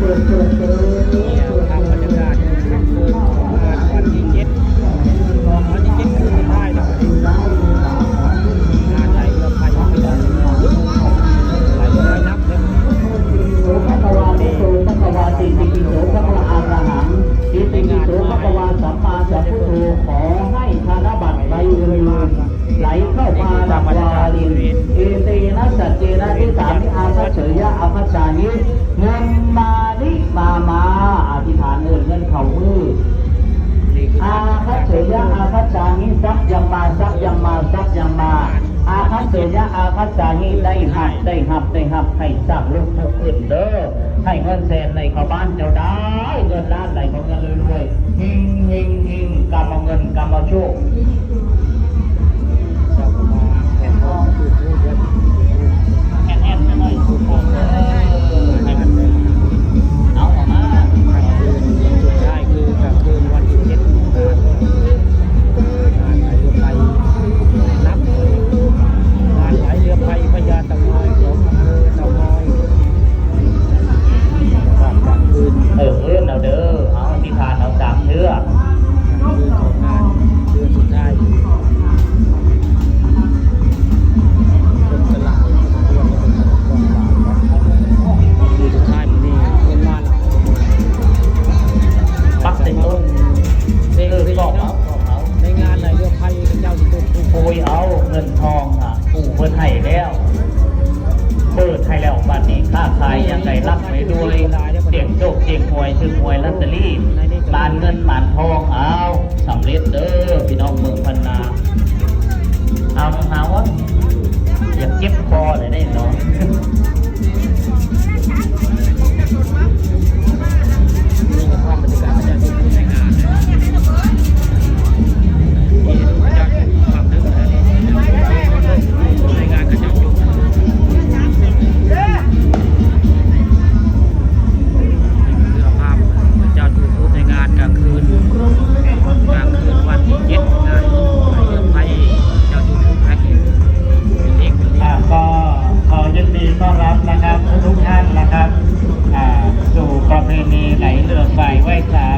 นี่ยทำบรรยากาศค่ำคืนของงานวันที่เจ็ดวันที่เจ็ดคือสุดท้ายแล้วงานไหลเราไปได้ไหลเรือนับเลยโสภควาติโสภควาติติปิโสภควาอาลังอิติปิโสภควาสัมมาสัมพุทโธขอให้ธนบัตรใบเรือนไหลเข้ามาดับวาลินเอเตนะสัจเจนะทิสามิอาคัจเฉยะอาคัจจานิเงินมา นิมามาอธิษฐานเอินเงินเข่ามืออาคัจเฉยะอาคัจจานิทรัพย์ยังมาทรัพย์ยังมาทรัพย์ยังมาอาคัจเฉยะอาคัจจานิได้หับได้หับได้หับให้ทรัพย์ลูกทุกขึ้นเด้อให้เงินแสนในข้าบ้านเจ้าได้เงินล้านไหลของเงินรวยๆหิงหิงหิงกำเอาเงินกำเอาโชคะบอเอาในงานไหนเรือไพ่เจ้าที่ตุ้มตุ้มโอยเอาเงินทองอะปู่เพิ่นให้แล้ว ให้แล้วบัดนี้ค้าขายยังไงรับไปด้วยเสียงโชคเสียงหวยซื้อหวยลอตเตอรี่บานเงินบานทองเอาสำเร็จเด้อพี่น้องเมืองพันนาเอาหาว่าอยากเจ็บคอเลยได้เนาะ ไปไหว้พญา